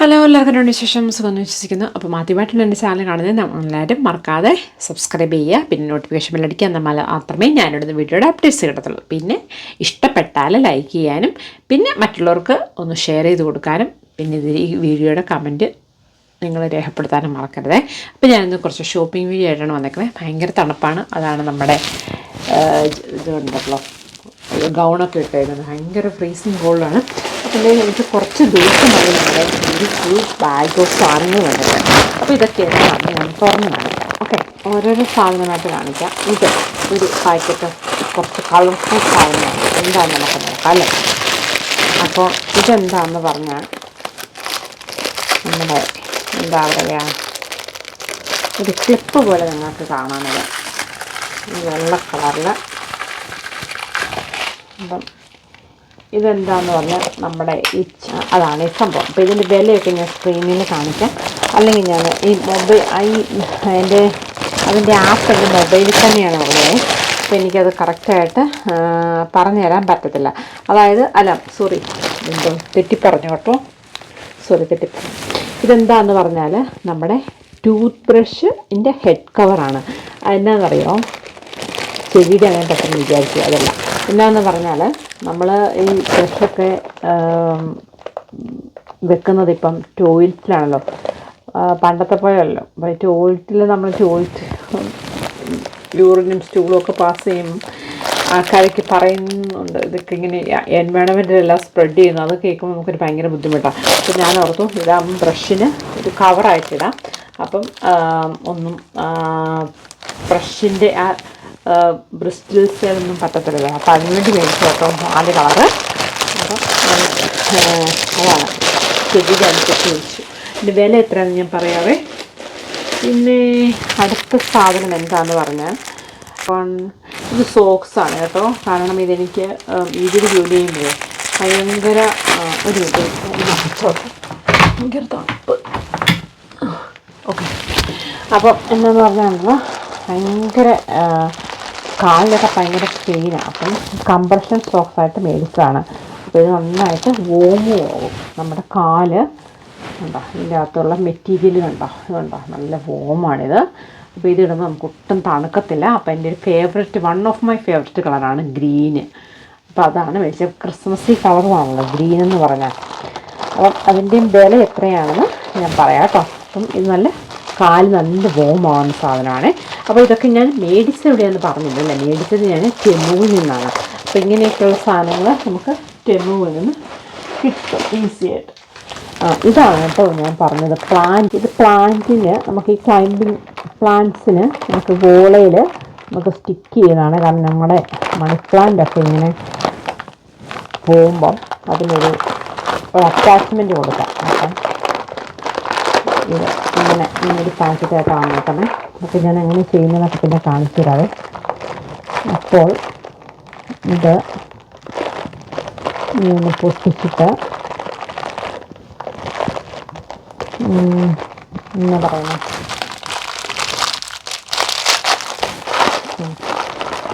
Hello എല്ലാവർക്കും രണ്ട് വിശേഷം. സുഖം വിശ്വസിക്കുന്നു. അപ്പോൾ ആദ്യമായിട്ടാണ് എന്റെ ചാനൽ കാണുന്നത്. നമ്മളെല്ലാവരും മറക്കാതെ സബ്സ്ക്രൈബ് ചെയ്യുക. പിന്നെ നോട്ടിഫിക്കേഷൻ ബെല്ലടിക്കുക എന്നാൽ മാത്രമേ ഞാനിടുന്ന വീഡിയോയുടെ അപ്ഡേറ്റ്സ് കിട്ടത്തുള്ളൂ. പിന്നെ ഇഷ്ടപ്പെട്ടാൽ ലൈക്ക് ചെയ്യാനും പിന്നെ മറ്റുള്ളവർക്ക് ഒന്ന് ഷെയർ ചെയ്ത് കൊടുക്കാനും പിന്നെ ഈ വീഡിയോയുടെ കമന്റ് നിങ്ങൾ രേഖപ്പെടുത്താനും മറക്കരുതേ. അപ്പോൾ ഞാനിന്ന് കുറച്ച് ഷോപ്പിംഗ് വീഡിയോ ആയിട്ടാണ് വന്നേക്കുന്നത് ഭയങ്കര തണുപ്പാണ്. അതാണ് നമ്മുടെ ഇതുണ്ടല്ലോ ഗൗണൊക്കെ ഇട്ടേക്കുന്നത്. ഭയങ്കര ഫ്രീസിങ് കോൾഡാണ് ദേ എനിക്ക് കുറച്ച് ദിവസമായി നമ്മുടെ ഒരു ഫുൾ ബാഗ് ഓഫ് സാധനങ്ങൾ വന്നിട്ട് അപ്പോൾ ഇതൊക്കെയാണ് സാധനം ഞാൻ തുറന്ന് കാണിക്കാം ഓക്കെ ഓരോരോ സാധനമായിട്ട് കാണിക്കാം. ഇത് ഒരു പാക്കറ്റ് കുറച്ച് കളർഫുൾ സാധനമാണ് എന്താണെന്ന് നമുക്ക് നോക്കാം അല്ലേ? അപ്പോൾ ഇതെന്താണെന്ന് പറഞ്ഞാൽ നമ്മുടെ എന്താ പറയുക ഒരു ക്ലിപ്പ് പോലെ നിങ്ങൾക്ക് കാണാനുള്ള വെള്ള കളറിൽ അപ്പം ഇതെന്താന്ന് പറഞ്ഞാൽ നമ്മുടെ ഈ അതാണ് ഈ സംഭവം. അപ്പോൾ ഇതിന്റെ വിലയൊക്കെ ഞാൻ സ്ക്രീനിൽ കാണിക്കാം. അല്ലെങ്കിൽ ഞാൻ ഈ മൊബൈൽ ഈ അതിന്റെ അതിന്റെ ആപ്പ് എന്റെ മൊബൈലിൽ തന്നെയാണ് ഉള്ളത്. അപ്പോൾ എനിക്കത് കറക്റ്റായിട്ട് പറഞ്ഞു തരാൻ പറ്റത്തില്ല. അതായത് അല്ല സോറി എന്തോ തെറ്റിപ്പറഞ്ഞു കേട്ടോ. സോറി തെറ്റിപ്പറഞ്ഞു. ഇതെന്താന്ന് പറഞ്ഞാൽ നമ്മുടെ ടൂത്ത് ബ്രഷ് ബ്രഷിന്റെ ഹെഡ് കവറാണ് എന്നാന്നറിയോ ചെവിയുടെ അങ്ങനെ പെട്ടെന്ന് വിചാരിച്ചു അതല്ല. എന്നാന്ന് പറഞ്ഞാൽ നമ്മൾ ഈ ബ്രഷൊക്കെ വെക്കുന്നത് ഇപ്പം ടോയ്ലറ്റിലാണല്ലോ പണ്ടത്തെ പോലെയല്ലോ അപ്പോൾ ടോയ്ലറ്റിൽ നമ്മൾ ടോയ്ലറ്റ് യൂറിനും സ്റ്റൂളും ഒക്കെ പാസ് ചെയ്യും. ആൾക്കാരൊക്കെ പറയുന്നുണ്ട് ഇതൊക്കെ ഇങ്ങനെ എൻവയോൺമെന്റിലെല്ലാം സ്പ്രെഡ് ചെയ്യുന്നു. അത് കേൾക്കുമ്പോൾ നമുക്കൊരു ഭയങ്കര ബുദ്ധിമുട്ടാണ് അപ്പോൾ ഞാൻ ഓർത്തു ഇതാകുമ്പോൾ ബ്രഷിന് ഒരു കവറായിട്ടിടാം അപ്പം ഒന്നും ബ്രഷിന്റെ ആ ബ്രിസ്റ്റിൽസിലൊന്നും പറ്റത്തില്ലല്ലോ. അപ്പോൾ അതിനുവേണ്ടി മേടിച്ചു കേട്ടോ നാല് കളറ്. അപ്പം അതാണ്. ചെടിയുടെ അനുസരിച്ച് മേടിച്ചു ഇതിന്റെ വില എത്രയാണെന്ന് ഞാൻ പറയാവേ. പിന്നെ അടുത്ത സാധനം എന്താണെന്ന് പറഞ്ഞാൽ ഇത് സോക്സാണ് കേട്ടോ. കാരണം ഇതെനിക്ക് വീട്ടിൽ ജോലി ചെയ്യുമ്പോൾ ഭയങ്കര ഒരു ഭയങ്കര തണുപ്പ്. ഓക്കെ. അപ്പം എന്താണെന്ന് പറഞ്ഞാൽ ഭയങ്കര കാലിലൊക്കെ ഭയങ്കര പെയിനാണ് അപ്പം കംപ്രഷൻ സോക്സ് ആയിട്ട് മേടിച്ചതാണ്. അപ്പോൾ ഇത് നന്നായിട്ട് വോമ് നമ്മുടെ കാൽ ഉണ്ടോ ഇതിന്റെ അകത്തുള്ള മെറ്റീരിയൽ കണ്ടോ ഇതുണ്ടോ നല്ല വോമാണിത് അപ്പോൾ ഇത് ഇടുമ്പോൾ നമുക്ക് ഒട്ടും തണുക്കത്തില്ല. അപ്പോൾ എന്റെ ഒരു favourite one of my favourite കളറാണ് ഗ്രീന് അപ്പോൾ അതാണ് മേടിച്ചത്. ക്രിസ്മസി കളറുമാണല്ലോ ഗ്രീൻ എന്ന് പറഞ്ഞാൽ. അപ്പം അതിന്റെയും വില എത്രയാണെന്ന് ഞാൻ പറയാം കേട്ടോ. അപ്പം ഇത് നല്ല കാൽ നല്ല വോമാവുന്ന സാധനമാണ്. അപ്പോൾ ഇതൊക്കെ ഞാൻ മേടിച്ചത് എവിടെയാണെന്ന് പറഞ്ഞില്ലല്ലേ. മേടിച്ചത് ഞാൻ ടെമുവിൽ നിന്നാണ്. അപ്പോൾ ഇങ്ങനെയൊക്കെയുള്ള സാധനങ്ങൾ നമുക്ക് ടെമുവിൽ നിന്ന് കിട്ടും ഈസി ആയിട്ട്. ആ ഇതാണ് കേട്ടോ ഞാൻ പറഞ്ഞത്. പ്ലാന്റ് ഇത് പ്ലാന്റിന് നമുക്ക് ഈ ക്ലൈമ്പിങ് പ്ലാന്റ്സിന് നമുക്ക് വോളയിൽ നമുക്ക് സ്റ്റിക്ക് ചെയ്യുന്നതാണ് കാരണം നമ്മുടെ മണി പ്ലാന്റൊക്കെ ഇങ്ങനെ പോകുമ്പം അതിനൊരു അറ്റാച്ച്മെന്റ് കൊടുക്കാം. അപ്പം ഇത് ഇങ്ങനെ ഇങ്ങനെ ഒരു പാക്കറ്റായിട്ട് വന്നേക്കണേ അപ്പോൾ ഞാൻ എങ്ങനെ ചെയ്യുന്നതൊക്കെ പിന്നെ കാണിച്ചു തരാവേ. അപ്പോൾ ഇത് ഇങ്ങനെ പൊട്ടിച്ചിട്ട് എന്നാ പറയുന്നത്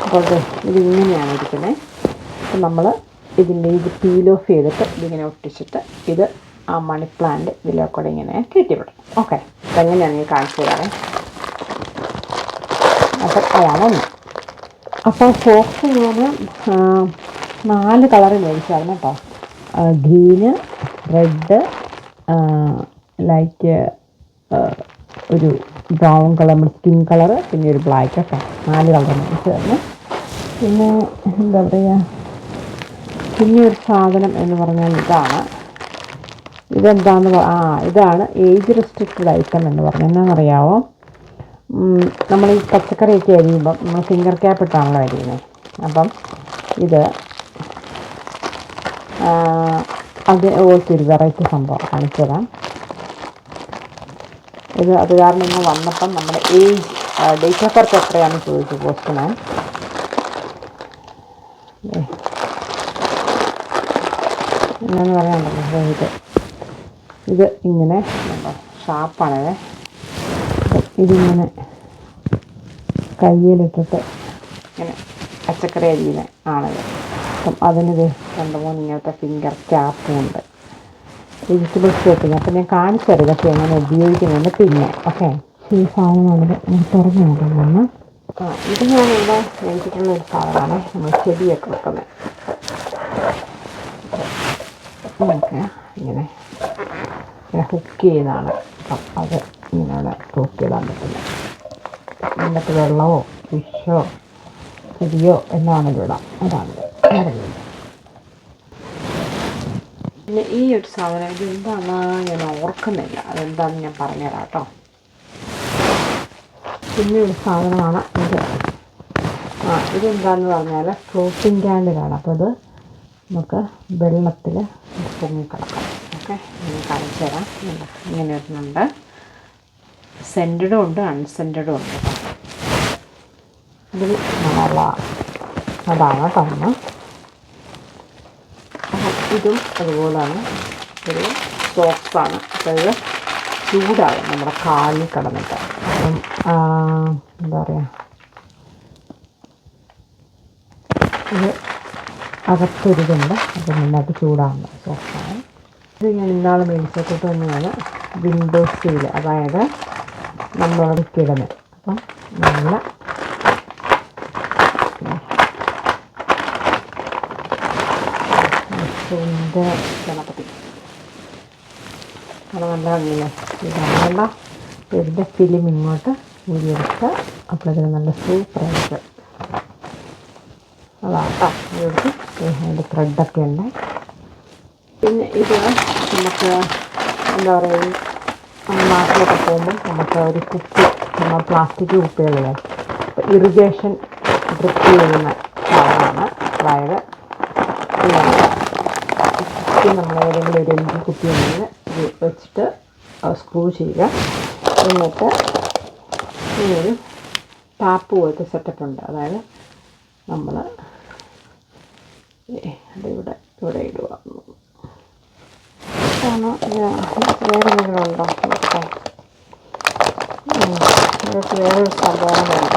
അപ്പോൾ ഇത് ഇങ്ങനെയാണ് ഇരിക്കുന്നത്. അപ്പം നമ്മൾ ഇതിന്റെ ഇത് പീൽ ഓഫ് ചെയ്തിട്ട് ഇതിങ്ങനെ ഒട്ടിച്ചിട്ട് ഇത് ആ മണി പ്ലാന്റ് ഇതിലൊക്കെ കൂടെ ഇങ്ങനെ കയറ്റിവിടും ഓക്കെ അതെങ്ങനെയാണ് ഈ കാണിച്ചു തരാറ് അപ്പം അതാണ് ഒന്ന്. അപ്പോൾ ഫോക്സ് ഞാൻ നാല് കളറ് മേടിച്ചായിരുന്നു കേട്ടോ ഗ്രീന് റെഡ് ലൈറ്റ് ഒരു ബ്രൗൺ കളർ സ്കിൻ കളറ് പിന്നെ ഒരു ബ്ലാക്ക് ഒക്കെ. നാല് കളർ മേടിച്ചായിരുന്നു പിന്നെ എന്താ പറയുക പിന്നെ ഒരു സാധനം എന്ന് പറഞ്ഞാൽ ഇതാണ്. ഇതെന്താന്ന് ആ ഇതാണ് ഏജ് റെസ്ട്രിക്റ്റഡ് ഐറ്റം എന്ന് പറഞ്ഞാൽ എന്നാണെന്നറിയാവോ നമ്മൾ ഈ പച്ചക്കറിയൊക്കെ അരിയുമ്പം നമ്മൾ ഫിംഗർ ക്യാപ്പ് ഇട്ടാണല്ലോ അരിയുന്നത് അപ്പം ഇത് അത് ഓർത്തൊരു വെറൈറ്റി സംഭവം കാണിച്ചു തരാം. ഇത് അത് കാരണം ഇന്ന് വന്നപ്പം നമ്മുടെ ഏജ് ഡേറ്റ് ഓഫ് ബർത്ത് എത്രയാണെന്ന് ചോദിച്ചു പോസ്റ്റ്മാൻ എന്നാന്ന് പറയാനുണ്ടല്ലോ ഇത് ഇത് ഇങ്ങനെ ഷാപ്പാണേ ഇതിങ്ങനെ കയ്യിലിട്ടിട്ട് ഇങ്ങനെ പച്ചക്കറി അരിയുന്ന ആണത്. അപ്പം അതിനിത് രണ്ട് മൂന്ന് ഇങ്ങനത്തെ ഫിംഗർ ക്യാപ്പും ഉണ്ട്. വെജിറ്റബിൾസ് വെക്കുന്നത് അപ്പം ഞാൻ കാണിച്ചു തരാം ഇതൊക്കെ എങ്ങനെ ഉപയോഗിക്കുന്നുണ്ട് പിന്നെ ഓക്കെ ഈ സാധനമാണിത് ഞാൻ തുറന്നു നോക്കുന്നു ആ ഇത് ഞാനിവിടെ മേടിച്ചിട്ടുള്ള ഒരു സാധനമാണ്. നമ്മൾ ചെടിയൊക്കെ വെക്കുന്നത്. ഓക്കെ ഇങ്ങനെ ഇങ്ങനെ ഹുക്ക് ചെയ്താണ് അത് ഇങ്ങനെ തൂക്കിയിടാൻ പറ്റില്ല എന്നിട്ട് വെള്ളമോ ഫിഷോ ചെടിയോ എന്നാണെങ്കിലും ഇടാം. അതാണ്. പിന്നെ ഈ ഒരു സാധനം ഇത് എന്താണെന്ന് ഞാൻ ഓർക്കുന്നില്ല. അതെന്താണെന്ന് ഞാൻ പറഞ്ഞുതരാം കേട്ടോ. പിന്നെ ഒരു സാധനമാണ് ഇത്. ആ ഇതെന്താണെന്ന് പറഞ്ഞാൽ ഫ്ലോട്ടിംഗ് ക്യാൻഡിലാണ് അപ്പോൾ ഇത് നമുക്ക് വെള്ളത്തിൽ പൊങ്ങിക്കിടക്കാം കാണിച്ചു തരാം ഇങ്ങനെ വരുന്നുണ്ട്. സെന്റഡും ഉണ്ട് അൺസെന്റഡും ഉണ്ട് ഇതിൽ മണമുള്ള അതാണ് പറഞ്ഞ ഇതും അതുപോലെയാണ് ഒരു സോക്സാണ് അതായത് ചൂടാണ് നമ്മുടെ കാലിൽ കിടന്നിട്ട്. അപ്പം എന്താ പറയുക ഇത് അകത്തൊരിതുണ്ട് അത് നന്നായിട്ട് ചൂടാകുന്ന സോക്സാണ് ഇത് ഞാൻ ഇന്നാൾ മേടിച്ചിട്ട് തന്നെയാണ് വിൻഡോ സീൽ അതായത് നമ്മളത് കിടന്ന് അപ്പം നല്ല സുന്ദര ഗണപതി. ഫിലിം ഇങ്ങോട്ട് ഊരിയെടുത്ത് അപ്പോഴതിന് നല്ല സൂപ്പറായിട്ട്. അതാ കേട്ടോ ഇതെടുത്ത് അതിന്റെ ത്രെഡൊക്കെ ഉണ്ട് പിന്നെ ഇത് നമുക്ക് എന്താ പറയുക നാട്ടിലൊക്കെ പോകുമ്പോൾ നമുക്ക് ഒരു കുപ്പി നമ്മൾ പ്ലാസ്റ്റിക് കുപ്പികളിലെ ഇറിഗേഷൻ ഡ്രിപ്പ് ചെയ്യുന്ന സാധനമാണ്. അതായത് കുപ്പി നമ്മൾ ഏതെങ്കിലും ഒരു എഞ്ചിൻ ഉണ്ടെങ്കിൽ വെച്ചിട്ട് സ്ക്രൂ ചെയ്യുക. എന്നിട്ട് ഇങ്ങനൊരു ടാപ്പ് പോലത്തെ സെറ്റപ്പ് ഉണ്ട്. അതായത് നമ്മൾ അതിവിടെ ഇവിടെ ഇടുക. ആണോ വേറെ എന്തെങ്കിലും ഉണ്ടോ നോക്കാം ഉം, ഇതൊക്കെ വേറൊരു സംഭവം വേണ്ട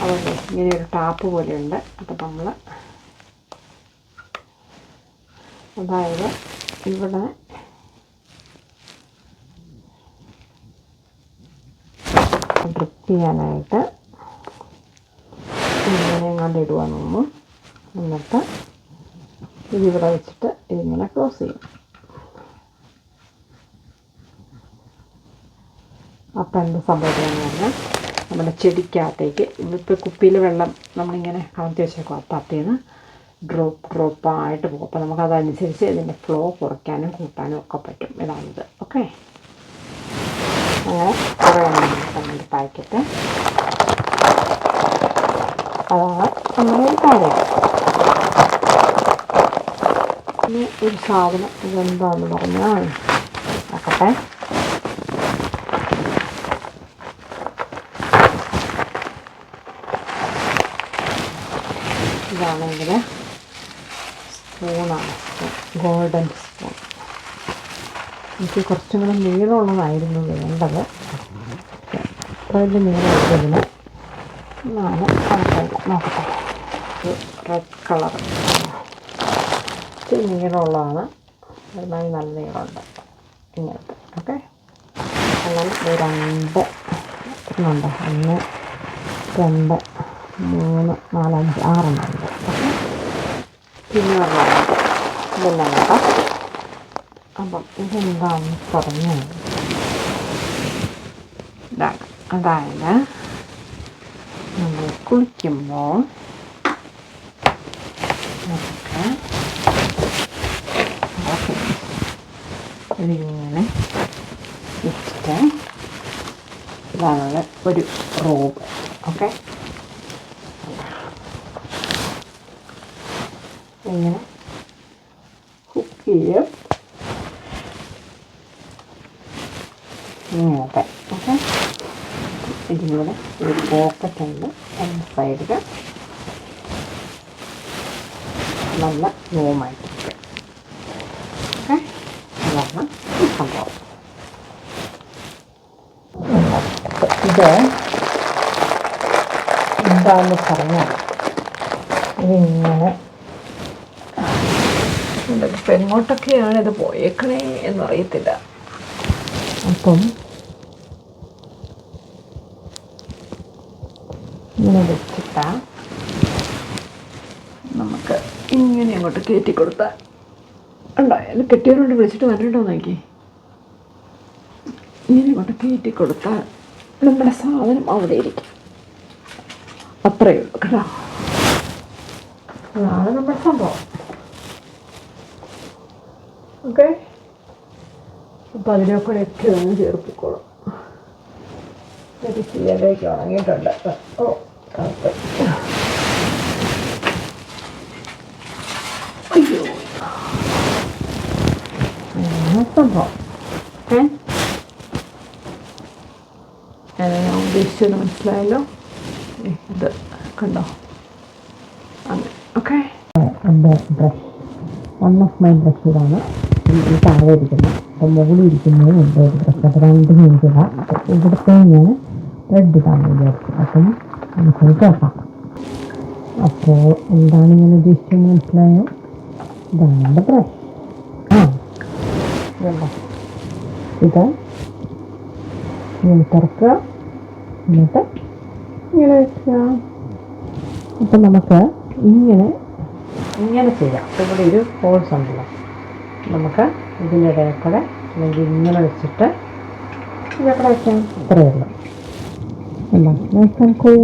അതുകൊണ്ട് ഇങ്ങനെ ഒരു ടാപ്പ് പോലെയുണ്ട്. അപ്പം നമ്മൾ അതായത് ഇവിടെ ഡ്രിപ്പ് ചെയ്യാനായിട്ട് ഇങ്ങനെ കണ്ട് ഇടുവാന്ന് തോന്നുന്നു എന്നിട്ട് ഇതിവിടെ വെച്ചിട്ട് ഇതിങ്ങനെ ക്ലോസ് ചെയ്യും. അപ്പം എന്ത് സംഭവിക്കുകയെന്ന് പറഞ്ഞാൽ നമ്മുടെ ചെടിക്കകത്തേക്ക് ഇപ്പോൾ കുപ്പിയിൽ വെള്ളം നമ്മളിങ്ങനെ കളത്തി വെച്ചേക്കും. അപ്പം അതിൽ ഡ്രോപ്പ് ഡ്രോപ്പായിട്ട് പോകും. അപ്പോൾ നമുക്കതനുസരിച്ച് ഇതിന്റെ ഫ്ലോ കുറയ്ക്കാനും കൂട്ടാനും ഒക്കെ പറ്റും. ഇതാണിത്. ഓക്കെ അങ്ങനെ കുറേ നമ്മുടെ പാക്കറ്റ്. അതാണ് നമ്മുടെ ഒരു കാര്യം ഇനി ഒരു സാധനം ഇതെന്താന്ന് പറഞ്ഞാൽ നോക്കട്ടെ ഇതാണെങ്കിൽ സ്പൂണാണ്. Golden spoon. എനിക്ക് കുറച്ചും കൂടെ നീളമുള്ളതായിരുന്നു വേണ്ടത്. അതിന്റെ നീളമുള്ളതിന് ഞാൻ നോക്കട്ടെ. റെഡ് കളർ ഇച്ചിരി നീളമുള്ളതാണ്. നന്നായി നല്ല നീളമുണ്ട്. ഇങ്ങനത്തെ ഓക്കെ. അങ്ങനെ രണ്ട്. എണ്ണം ഒന്ന് രണ്ട് മൂന്ന് നാലഞ്ച് ആറെണ്ണം ഉണ്ട്. ഓക്കെ. പിന്നെ ഒരെണ്ണം ഇതെല്ലാം കേട്ടോ അപ്പം ഇതെന്താണെന്ന് പറഞ്ഞു അതായത് നമ്മൾ കുളിക്കുമ്പോൾ നമുക്ക് ഓക്കെ ഇതിങ്ങനെ വെച്ചിട്ട് ഇതാണ് ഒരു റോബ് ഓക്കെ ഇങ്ങനെ കുക്ക് ചെയ്യും ഇങ്ങനത്തെ ഓക്കെ ഇതിലൂടെ ഒരു പോക്കറ്റ് ഉണ്ട്. അതിന്റെ സൈഡിൽ നല്ല റൂമായിട്ട് ഓക്കെ അതാണ് ഈ സംഭവം ഇത് എന്താണെന്ന് പറഞ്ഞാൽ ഇതിങ്ങനെ എങ്ങോട്ടൊക്കെയാണ് ഇത് പോയേക്കണേ എന്നറിയത്തില്ല. അപ്പം ഇങ്ങനെ വെച്ചിട്ട നമുക്ക് ഇങ്ങനെ അങ്ങോട്ട് കയറ്റി കൊടുത്താൽ ഉണ്ടോ അതിൽ കെട്ടിയവരോട് വിളിച്ചിട്ട് വരണ്ടോ നോക്കി? ഇങ്ങനെ അങ്ങോട്ട് കയറ്റി കൊടുത്താൽ നമ്മുടെ സാധനം അവിടെ ഇരിക്കും അത്രയേ ഉള്ളൂ കേട്ടോ. അതാണ് നമ്മുടെ സംഭവം. ഓക്കെ? അപ്പം അതിനൊക്കെ ഒക്കെ ഒന്ന് ചേർപ്പിക്കോളും. ചെയ്യാലേക്ക് ഉണങ്ങിയിട്ടുണ്ട്. ഓ. അയ്യോ. സംഭവം. ഏ? ഞാൻ ഉദ്ദേശിച്ചത് മനസ്സിലായല്ലോ? ഇത് കണ്ടോ? അങ്ങനെ okay. Brush one of my brush ഈ താഴെ ഇരിക്കുന്നത് അപ്പം മുകളിൽ ഇരിക്കുന്നത് എന്റെ ഒരു ബ്രഷ് അത് രണ്ടും എനിക്കില്ല അപ്പം ഇവിടുത്തെ ഞാൻ റെഡ് ഇതാണ് വിചാരിച്ചു. അപ്പം നമുക്ക് കേൾക്കാം അപ്പോൾ എന്താണ് ഞാൻ ഉദ്ദേശിച്ചത് മനസ്സിലായോ? ഇതാണ് എന്റെ ബ്രഷ് ആ ഇത് തുറക്കുക. എന്നിട്ട് ഇങ്ങനെ വെക്കുക. അപ്പം നമുക്ക് ഇങ്ങനെ ഇങ്ങനെ ചെയ്യാം. അപ്പം ഇവിടെ ഒരു ഹോൾസ് ഉണ്ടല്ലോ. നമുക്ക് ഇതിന്റെ ഇടയിൽ കൂടെ അല്ലെങ്കിൽ ഇങ്ങനെ വെച്ചിട്ട് ഇവിടെ വയ്ക്കാം ഇത്രയേ ഉള്ളൂ. അല്ല നോക്കാൻ കൂൾ